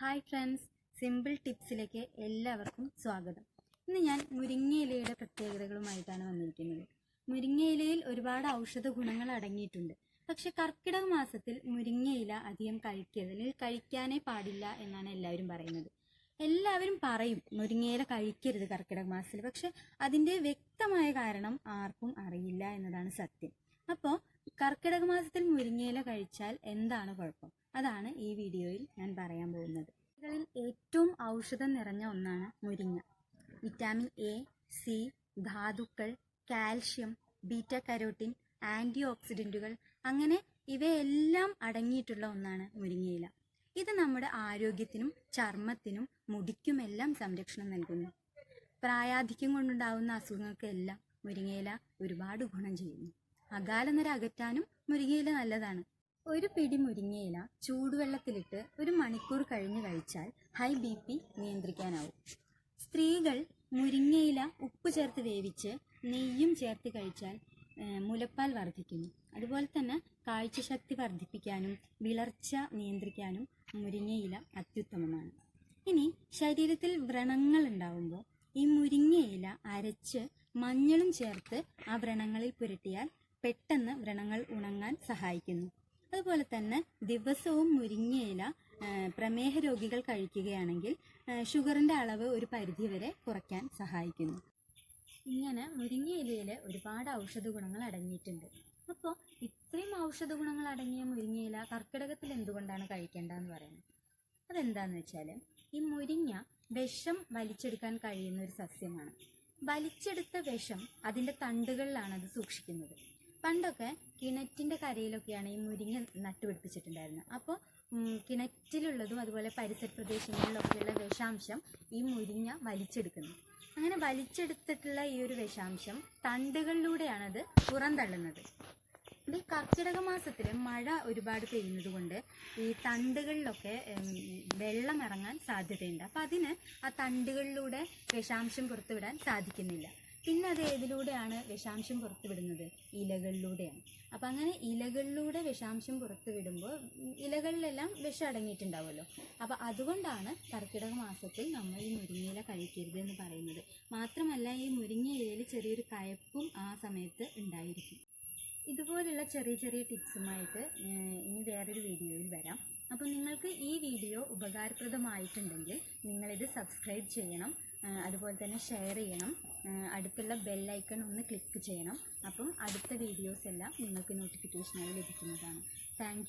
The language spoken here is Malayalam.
ഹായ് ഫ്രണ്ട്സ് സിമ്പിൾ ടിപ്സിലേക്ക് എല്ലാവർക്കും സ്വാഗതം. ഇന്ന് ഞാൻ മുരിങ്ങയിലയുടെ പ്രത്യേകതകളുമായിട്ടാണ് വന്നിരിക്കുന്നത്. മുരിങ്ങയിലയിൽ ഒരുപാട് ഔഷധ ഗുണങ്ങൾ അടങ്ങിയിട്ടുണ്ട്. പക്ഷെ കർക്കിടക മാസത്തിൽ മുരിങ്ങയില അധികം കഴിക്കരുത് അല്ലെങ്കിൽ കഴിക്കാനേ പാടില്ല എന്നാണ് എല്ലാവരും പറയുന്നത്. എല്ലാവരും പറയും മുരിങ്ങയില കഴിക്കരുത് കർക്കിടക മാസത്തിൽ പക്ഷെ അതിന്റെ വ്യക്തമായ കാരണം ആർക്കും അറിയില്ല എന്നതാണ് സത്യം. അപ്പോൾ കർക്കിടക മാസത്തിൽ മുരിങ്ങയില കഴിച്ചാൽ എന്താണ് കുഴപ്പം? അതാണ് ഈ വീഡിയോയിൽ ഞാൻ പറയാൻ പോകുന്നത്. ഇതിൽ ഏറ്റവും ഔഷധം നിറഞ്ഞ ഒന്നാണ് മുരിങ്ങ. വിറ്റാമിൻ എ സി ധാതുക്കൾ കാൽഷ്യം ബീറ്റ കരോട്ടിൻ ആന്റി ഓക്സിഡന്റുകൾ അങ്ങനെ ഇവയെല്ലാം അടങ്ങിയിട്ടുള്ള ഒന്നാണ് മുരിങ്ങയില. ഇത് നമ്മുടെ ആരോഗ്യത്തിനും ചർമ്മത്തിനും മുടിക്കുമെല്ലാം സംരക്ഷണം നൽകുന്നു. പ്രായാധിക്യം കൊണ്ടുണ്ടാവുന്ന അസുഖങ്ങൾക്കെല്ലാം മുരിങ്ങയില ഒരുപാട് ഗുണം ചെയ്യുന്നു. അകാലനര അകറ്റാനും മുരിങ്ങയില നല്ലതാണ്. ഒരു പിടി മുരിങ്ങയില ചൂടുവെള്ളത്തിലിട്ട് ഒരു മണിക്കൂർ കഴിഞ്ഞ് കഴിച്ചാൽ ഹൈ ബി പി നിയന്ത്രിക്കാനാവും. സ്ത്രീകൾ മുരിങ്ങയില ഉപ്പ് ചേർത്ത് വേവിച്ച് നെയ്യും ചേർത്ത് കഴിച്ചാൽ മുലപ്പാൽ വർദ്ധിക്കുന്നു. അതുപോലെ തന്നെ കാഴ്ചശക്തി വർദ്ധിപ്പിക്കാനും വിളർച്ച നിയന്ത്രിക്കാനും മുരിങ്ങയില അത്യുത്തമമാണ്. ഇനി ശരീരത്തിൽ വ്രണങ്ങൾ ഉണ്ടാവുമ്പോൾ ഈ മുരിങ്ങയില അരച്ച് മഞ്ഞളും ചേർത്ത് ആ വ്രണങ്ങളിൽ പുരട്ടിയാൽ പെട്ടെന്ന് വ്രണങ്ങൾ ഉണങ്ങാൻ സഹായിക്കുന്നു. അതുപോലെ തന്നെ ദിവസവും മുരിങ്ങയില പ്രമേഹ രോഗികൾ കഴിക്കുകയാണെങ്കിൽ ഷുഗറിന്റെ അളവ് ഒരു പരിധിവരെ കുറയ്ക്കാൻ സഹായിക്കുന്നു. ഇങ്ങനെ മുരിങ്ങയിലയിൽ ഒരുപാട് ഔഷധ ഗുണങ്ങൾ അടങ്ങിയിട്ടുണ്ട്. അപ്പോൾ ഇത്രയും ഔഷധ ഗുണങ്ങൾ അടങ്ങിയ മുരിങ്ങയില കർക്കിടകത്തിൽ എന്തുകൊണ്ടാണ് കഴിക്കേണ്ടതെന്ന് പറയുന്നത്? അതെന്താന്ന് വെച്ചാൽ ഈ മുരിങ്ങ വിഷം വലിച്ചെടുക്കാൻ കഴിയുന്ന ഒരു സസ്യമാണ്. വലിച്ചെടുത്ത വിഷം അതിന്റെ തണ്ടുകളിലാണ് അത് സൂക്ഷിക്കുന്നത്. പണ്ടൊക്കെ കിണറ്റിന്റെ കരയിലൊക്കെയാണ് ഈ മുരിങ്ങ നട്ടുപിടിപ്പിച്ചിട്ടുണ്ടായിരുന്നത്. അപ്പോൾ കിണറ്റിലുള്ളതും അതുപോലെ പരിസര പ്രദേശങ്ങളിലൊക്കെയുള്ള വിഷാംശം ഈ മുരിങ്ങ വലിച്ചെടുക്കുന്നു. അങ്ങനെ വലിച്ചെടുത്തിട്ടുള്ള ഈ ഒരു വിഷാംശം തണ്ടുകളിലൂടെയാണത് പുറന്തള്ളുന്നത്. ഈ കർക്കിടക മാസത്തിൽ മഴ ഒരുപാട് പെയ്യുന്നത് കൊണ്ട് ഈ തണ്ടുകളിലൊക്കെ വെള്ളം ഇറങ്ങാൻ സാധ്യതയുണ്ട്. അപ്പം അതിന് ആ തണ്ടുകളിലൂടെ വിഷാംശം പുറത്തുവിടാൻ സാധിക്കുന്നില്ല. പിന്നെ അത് ഏതിലൂടെയാണ് വിഷാംശം പുറത്തുവിടുന്നത്? ഇലകളിലൂടെയാണ്. അപ്പം അങ്ങനെ ഇലകളിലൂടെ വിഷാംശം പുറത്തുവിടുമ്പോൾ ഇലകളിലെല്ലാം വിഷം അടങ്ങിയിട്ടുണ്ടാവുമല്ലോ. അപ്പം അതുകൊണ്ടാണ് കർക്കിടക മാസത്തിൽ നമ്മൾ ഈ മുരിങ്ങയില കഴിക്കരുത് എന്ന് പറയുന്നത്. മാത്രമല്ല ഈ മുരിങ്ങയിലയിൽ ചെറിയൊരു കയപ്പും ആ സമയത്ത് ഉണ്ടായിരിക്കും. ഇതുപോലുള്ള ചെറിയ ചെറിയ ടിപ്സുമായിട്ട് ഇനി വേറൊരു വീഡിയോയിൽ വരാം. അപ്പോൾ നിങ്ങൾക്ക് ഈ വീഡിയോ ഉപകാരപ്രദമായിട്ടുണ്ടെങ്കിൽ നിങ്ങളിത് സബ്സ്ക്രൈബ് ചെയ്യണം അതുപോലെ തന്നെ ഷെയർ ചെയ്യണം അടുത്തുള്ള ബെല്ലൈക്കൺ ഒന്ന് ക്ലിക്ക് ചെയ്യണം. അപ്പം അടുത്ത വീഡിയോസ് എല്ലാം നിങ്ങൾക്ക് നോട്ടിഫിക്കേഷനായി ലഭിക്കുന്നതാണ്. താങ്ക്